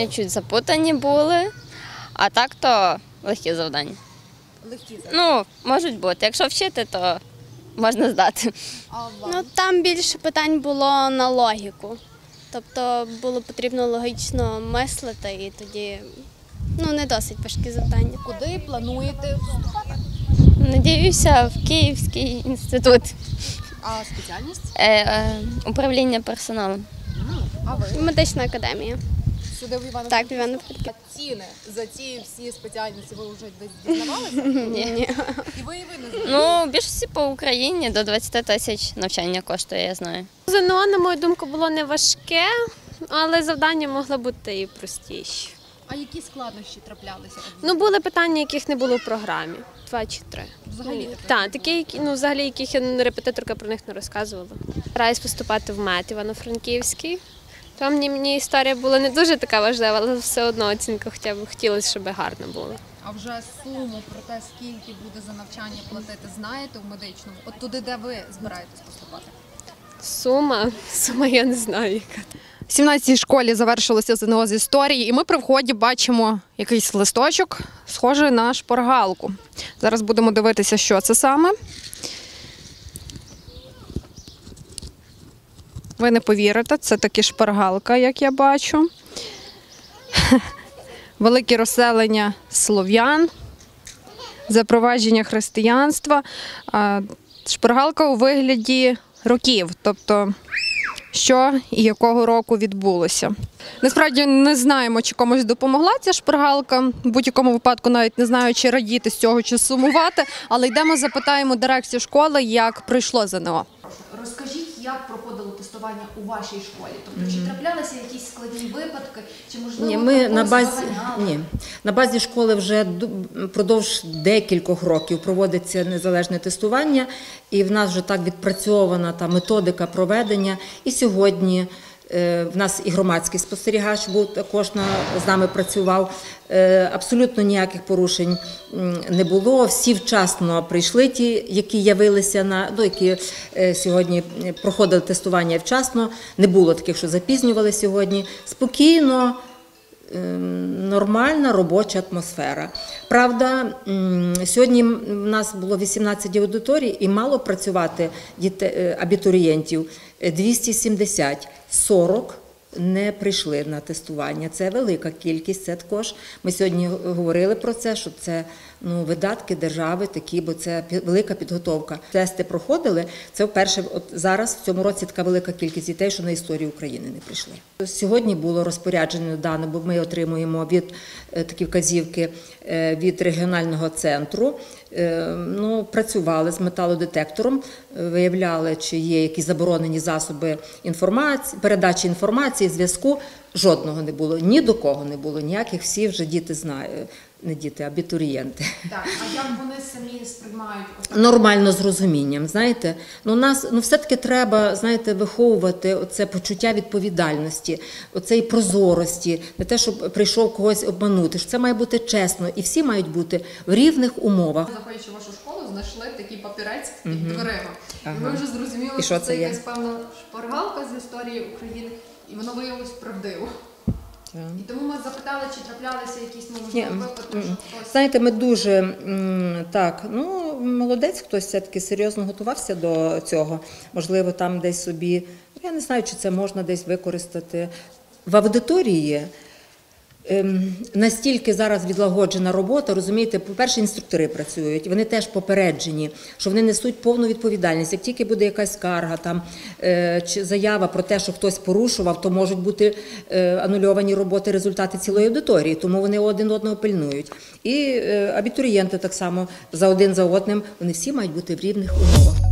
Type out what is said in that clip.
завдання чуть запутані були, а так то легкі завдання. Легкі Ну, можуть бути. Якщо вчити, то можна здати. А вам? Ну там більше питань було на логіку. Тобто було потрібно логічно мислити і тоді ну, не досить важкі завдання. Куди плануєте вступати? Надіюся, в Київський інститут А спеціальність? е, е, управління персоналом. А ви? Медична академія. Сюди в івано Так, в Івано-Франківську. А ціни за ці всі спеціальності ви вже десь дізнавалися? Ні. ні. І ви і ви не знаєте? Ну, більшості по Україні до 20 тисяч навчання коштує, я знаю. ЗНО, на мою думку, було не важке, але завдання могли бути і простіші. А які складнощі траплялися? Ну, були питання, яких не було в програмі. Два чи три. Взагалі таких Так, такі, які, ну, взагалі, яких я репетиторка про них не розказувала. Стараюсь поступати в МЕТ Івано-Франківський. Там мені, історія була не дуже така важлива, але все одно оцінка хоча б хотілося, щоб гарна була. А вже суму про те, скільки буде за навчання платити, знаєте в медичному? От туди, де ви збираєтесь поступати? Сума, сума я не знаю яка. В 17-й школі завершилося ЗНО з історії, і ми при вході бачимо якийсь листочок, схожий на шпаргалку. Зараз будемо дивитися, що це саме. Ви не повірите, це таки шпаргалка, як я бачу. Велике розселення слов'ян, запровадження християнства. Шпаргалка у вигляді років, тобто що і якого року відбулося. Насправді не знаємо, чи комусь допомогла ця шпаргалка. В будь-якому випадку навіть не знаю, чи радіти з цього, чи сумувати. Але йдемо, запитаємо дирекцію школи, як пройшло ЗНО. Розкажіть, як проходило тестування у вашій школі? Тобто, чи траплялися якісь складні випадки, чи можливо Ні, ми на базі ні на базі школи вже продовж декількох років проводиться незалежне тестування, і в нас вже так відпрацьована та методика проведення. І сьогодні в нас і громадський спостерігач був також на з нами працював. Е, Абсолютно ніяких порушень не було. Всі вчасно прийшли, ті, які явилися на ну, які е, сьогодні проходили тестування вчасно. Не було таких, що запізнювали сьогодні. Спокійно. Ем, Нормальна робоча атмосфера. Правда, сьогодні в нас було 18 аудиторій і мало працювати е, абітурієнтів Е, 270, 40 не прийшли на тестування. Це велика кількість. Це також ми сьогодні говорили про це, що це ну, видатки держави такі, бо це велика підготовка. Тести проходили. Це вперше от зараз в цьому році така велика кількість дітей, що на історію України не прийшли. Сьогодні було розпорядження дане, бо ми отримуємо від е, такі вказівки е, від регіонального центру. Е, Ну, працювали з металодетектором, виявляли, чи є якісь заборонені засоби інформації, передачі інформації, зв'язку. Жодного не було, ні до кого не було, ніяких всі вже діти знають, не діти, абітурієнти. Так, а як вони самі сприймають Нормально з розумінням, знаєте, ну нас ну все-таки треба, знаєте, виховувати це почуття відповідальності, оцеї прозорості, не те, щоб прийшов когось обманути. що Це має бути чесно, і всі мають бути в рівних умовах. заходячи в вашу школу, знайшли такий папірець під дверима. І Ага. ви вже зрозуміли, І що що це це є? якась певна шпаргалка з історії України, і воно виявилось правдиво. І тому ми запитали, чи траплялися якісь можливі випадки, що хтось Знаєте, ми дуже м, так, ну молодець, хтось все-таки серйозно готувався до цього. Можливо, там десь собі, ну, я не знаю, чи це можна десь використати. В аудиторії настільки зараз відлагоджена робота, розумієте, по-перше, інструктори працюють, вони теж попереджені, що вони несуть повну відповідальність. Як тільки буде якась скарга там, е, чи заява про те, що хтось порушував, то можуть бути е, анульовані роботи, результати цілої аудиторії, тому вони один одного пильнують. І е, абітурієнти так само за один за одним, вони всі мають бути в рівних умовах.